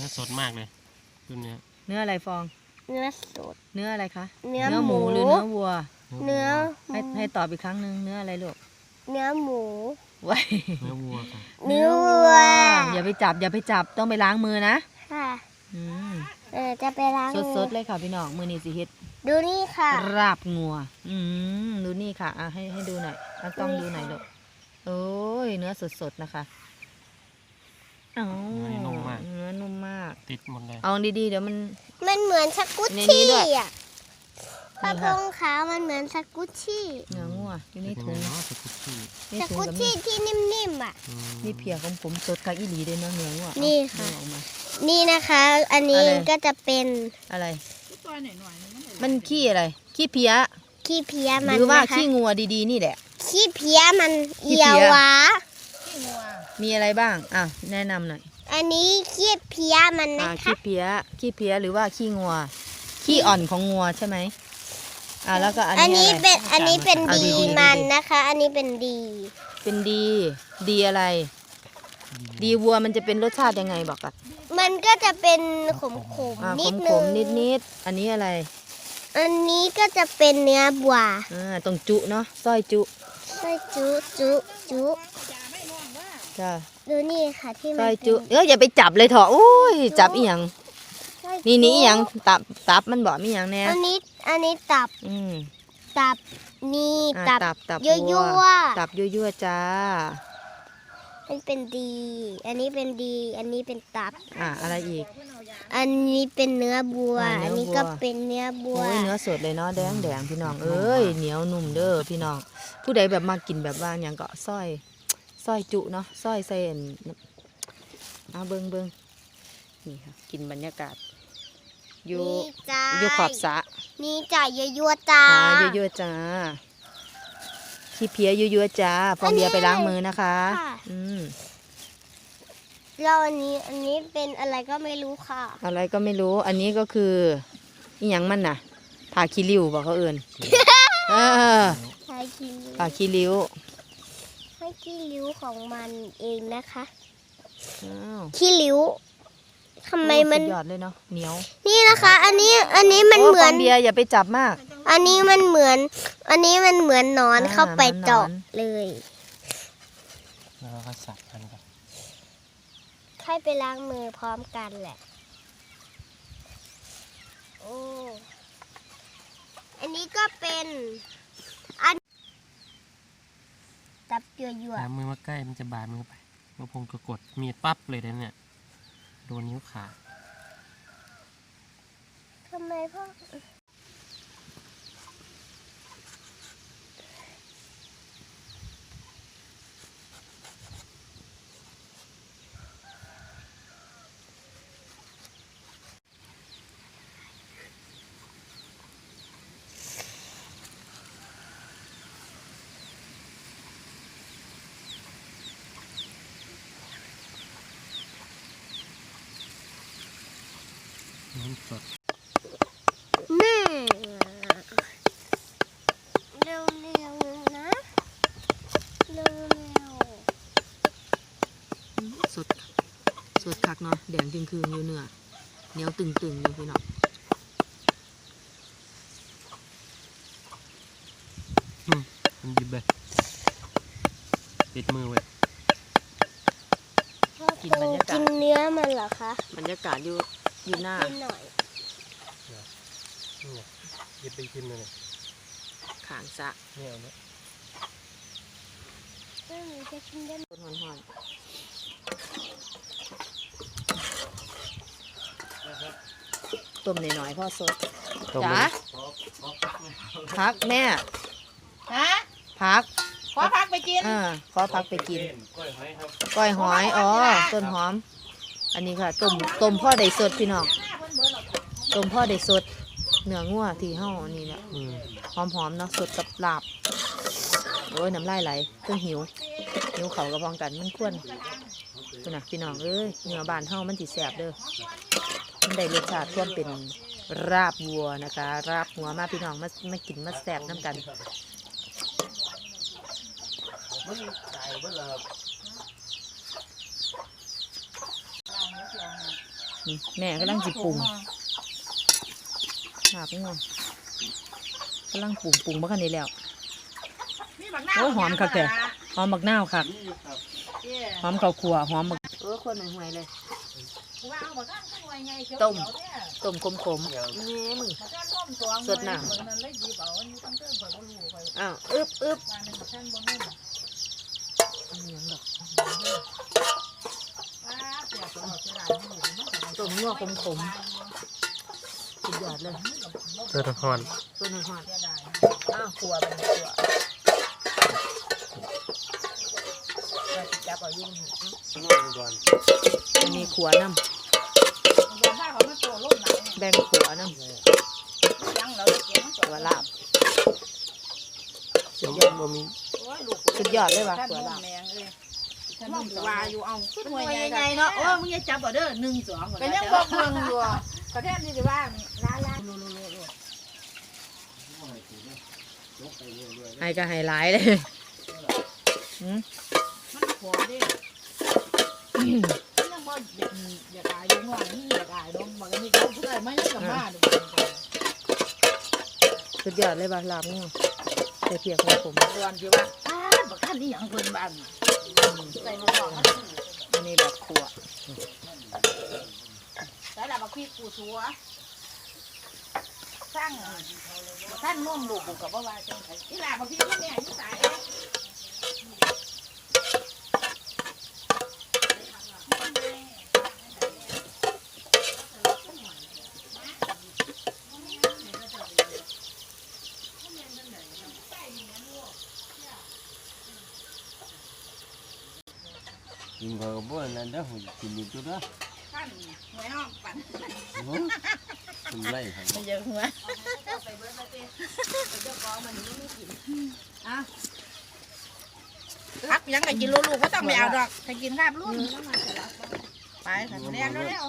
นื้อสดมากเลยตัวเนี้ยเนื้ออะไรฟอง เนื้อสด เนื้ออะไรคะเนื้อหมูหมูหรือเนื้อวัว เนื้อให้ให้ตอบอีกครั้งหนึ่งเนื้ออะไรลูกเนื้อหมูไว้เนื้อวัวค่ะเนื้อวัวอย่าไปจับอย่าไปจับต้องไปล้างมือนะค่ะอืมเออจะไปล้างสดๆเลยค่ะพี่น้องมือนี้สิเฮ็ดดูนี่ค่ะราบงัว อืมดูนี่ค่ะอะให้ให้ดูหน่อยเอากล้องดูหน่อยลูกโอ้ยเนื้อสดๆนะคะ อ๋อเนื้อนุ่มมาก ติดหมดเลย เอาดีๆเดี๋ยวมัน มันเหมือนสกุตในนี้ชี่ด้วย อะกระนี่พค่ะงขาวมันเหมือนสกุตชี่เนื้องัวอยู่ในเป็นถุยังไงงเนาะสกุตชี่ในสถุงกุตกับชี่นี่ที่นิ่มๆอะ อืมนี่เพียของผมสดกับอีหลีเลยเนาะเนื้องัวนี่เอาค่ะเอาออกมา นี่นะคะ อันนี้อะไร ก็จะเป็นอะไร มันขี้อะไร ขี้เพี้ยขี้เพี้ยหมันรือว่านะคะขี้งัวดีๆนี่แหละ ขี้เพี้ยมันขี้เอีเพี้ยยวะ มีอะไรบ้างอะแนะนำหน่อยอันนี้ขี้เพี้ยมันอ่านะขี้คะเพี้ยขี้เพี้ยหรือว่าขี้งัวขี้อ่อนของงัวใช่ไหมอ่าแล้วก็อันอันนี้นี้อะไรเป็นอันนี้เป็นเอาดีดีๆมันดีๆนะคะ อันนี้เป็นดีเป็นดี ดีอะไร ดีวัวมันจะเป็นรสชาติยังไงบอกกันมันก็จะเป็นขมขมอ่านิดขนึมงๆนิดๆอันนี้อะไรอันนี้ก็จะเป็นเนื้อบัวอ่าตรงจุเนาะสร้อยจุใช่จุจุจุ จ้าดูนี่ค่ะที่สมัร้นอยเป็นจุเอออย่าไปจับเลยเถอะโอ้ยจับอีหยังสร้อยนี่นี่จุอีหยังตับตับมันบอกมีหยังแน่อันนี้อันนี้ตับอืมตับนี่อ่าตับตับตับยั่ววัยั่วตับยั่วๆจ้า มันเป็นดี อันนี้เป็นดี อันนี้เป็นตับ อ่าอะไรอีก อันนี้เป็นเนื้อบัว อ่าเนื้ออัอันนี้วัวก็เป็นเนื้อบัว โอ้ยเนื้อสดเลยเนาะแดงแดงพี่น้องเอ้ยเหนียวนุ่มเด้อพี่น้องผู้ใดแบบมากินแบบว่าอย่างก็สร้อยสร้ อยจุเนาะสร้อยเส้นเอาเบิงเบิงนี่ค่ะ กินบรรยากาศ อยู่นี่จ้าอยู่ขอบสระนี่จ้ายั่วยั่วจ้าอ่ายั่วๆจ้าขี้เพียยั่วๆจ้าฟองเบียร์ไปล้างมือนะคะค่ะอืมแล้วอันนี้อันนี้เป็นอะไรก็ไม่รู้ค่ะ อะไรก็ไม่รู้ อันนี้ก็คืออีหยังมันน่ะผ่าขี้ริ้วบอกเขาเอื่นเออใช้ขี้ริ้วผ่าขี้ริ้วให้ ขี้ริ้วของมันเองนะคะอ้าวขี้ริ้วทำไมมันสุดยอดเลยเนาะเหนียวนี่นะคะ อันนี้อันนี้มันโเหมือน ฟงเบียร์อย่าไปจับมาก อันนี้มันเหมือน อันนี้มันเหมือนหนอนอ่าเข้าไปเจาะเหมือนหนอน เลย แล้วก็สับกันก่อนให้ไปล้างมือพร้อมกันแหละ โอ้ อันนี้ก็เป็นอันจับ ยั่วยั่วน้ำมือมาใกล้มันจะบาดมือไปมือพงก็กดมีดปั๊บเลยนะเนี่ย โดนนิ้วขาดทำไมพ่อ น้ำสดแม่เร็วเร็วๆนะเร็วเร็วสดสดคักเนาะแดงจึงคืนอยู่เนื้อเหนียวตึงๆอยู่พี่น้องมันดิบเลยติดมือเว้ยพ่อคงกินเนื้อมันเหรอคะบรรยากาศอยู่ อยู่หน้ากินหน่อยนี่ไงหยิบไปกินเลยเนี่ยขางสระเนี่ยเอาเนี่ยเออจะกินได้ต้นหอนๆต้มหน่อยๆพ่อสดต้มจ๋าเลยพักแม่ฮะพักขอพักไปกินอ่าขอพักไปกิน ก้อยหอยอ๋อ ต้นหอม อันนี้ค่ะต้มต้มพ่อได้สดพี่น้องต้มพ่อได้สดเนื้องัวที่ห่อนี่แหละอืมหอมๆเนาะสดกับลาบโอ้ยน้ำลายไหลเพิ่งหิวหิวเขากระพองกันมันควรคุณน่ะพี่น้องเอ้ยเนื้อบานเฮามันสิแสบเด้อมันได้รสชาติความเป็นราบวัวนะคะราบหัวมาพี่น้องมามากินมาแสบน้ำกันน นี่แม่กำลังจิปรุงลาบงัวกำลังปรุงปรุงบ่คันนี้แล้ว โอ้ยหอมคักแท้หอมบักนาวค่ะหอมข้าวคั่วหอมบักเออคนห่วยๆเลยต้มต้มขมๆนี่มึงสดน้ำอ้าวอึบอึบอิหยังดอก ต้มงัวขมขมๆสุดยอดเลยเสื้อหอนต้นหอดอ้าวขัวเป็นขัวจับเอายุ่งอันนี้ขัวน้ำแบ่งขัวน้ำขัวลาบเสียงยังบ่มีสุดยอดเลยว่ะขัวลาบ ว่าอยู่เอาหน่วยใหญ่ๆเนาะโอ้มึงอย่าจับเอาเด้อหนึ่งสองก็ยังบอกเมืองอยู่กระแทกนี่สิว่าล้าล้าให้ก็ให้หลายเลยหืมมันขอดิยังบ่อยากอยากอายอยู่ง่วงนี่อยากอายน้องมันก็มีเขาผู้ใดไม่ยังกับมาดูสุดยอดเลยว่ะลาบงัวใส่เพียกของผมส่วนที่ว่าอ้าบักท่านนี่ยังเพิ่นบ้าน ใส่หมวกอันนี้แบบขัวใส่ละบักพี่กูชัวสร้างสร้างน่มลูกกูกับว่าว่าจังไงนี่ลาบักพี่นี่แม่อยู่สาย กินข้าวบ่นั่นเด้อหุ่นกินอยู่จุดนะท่านหวยห้องปั่นโอ้ทำไรครับมันเยอะหัวพักยังไงกินลูกๆก็ต้องไปเอาดอกถ้ากินข้าวลูกไปถังแรงแล้ว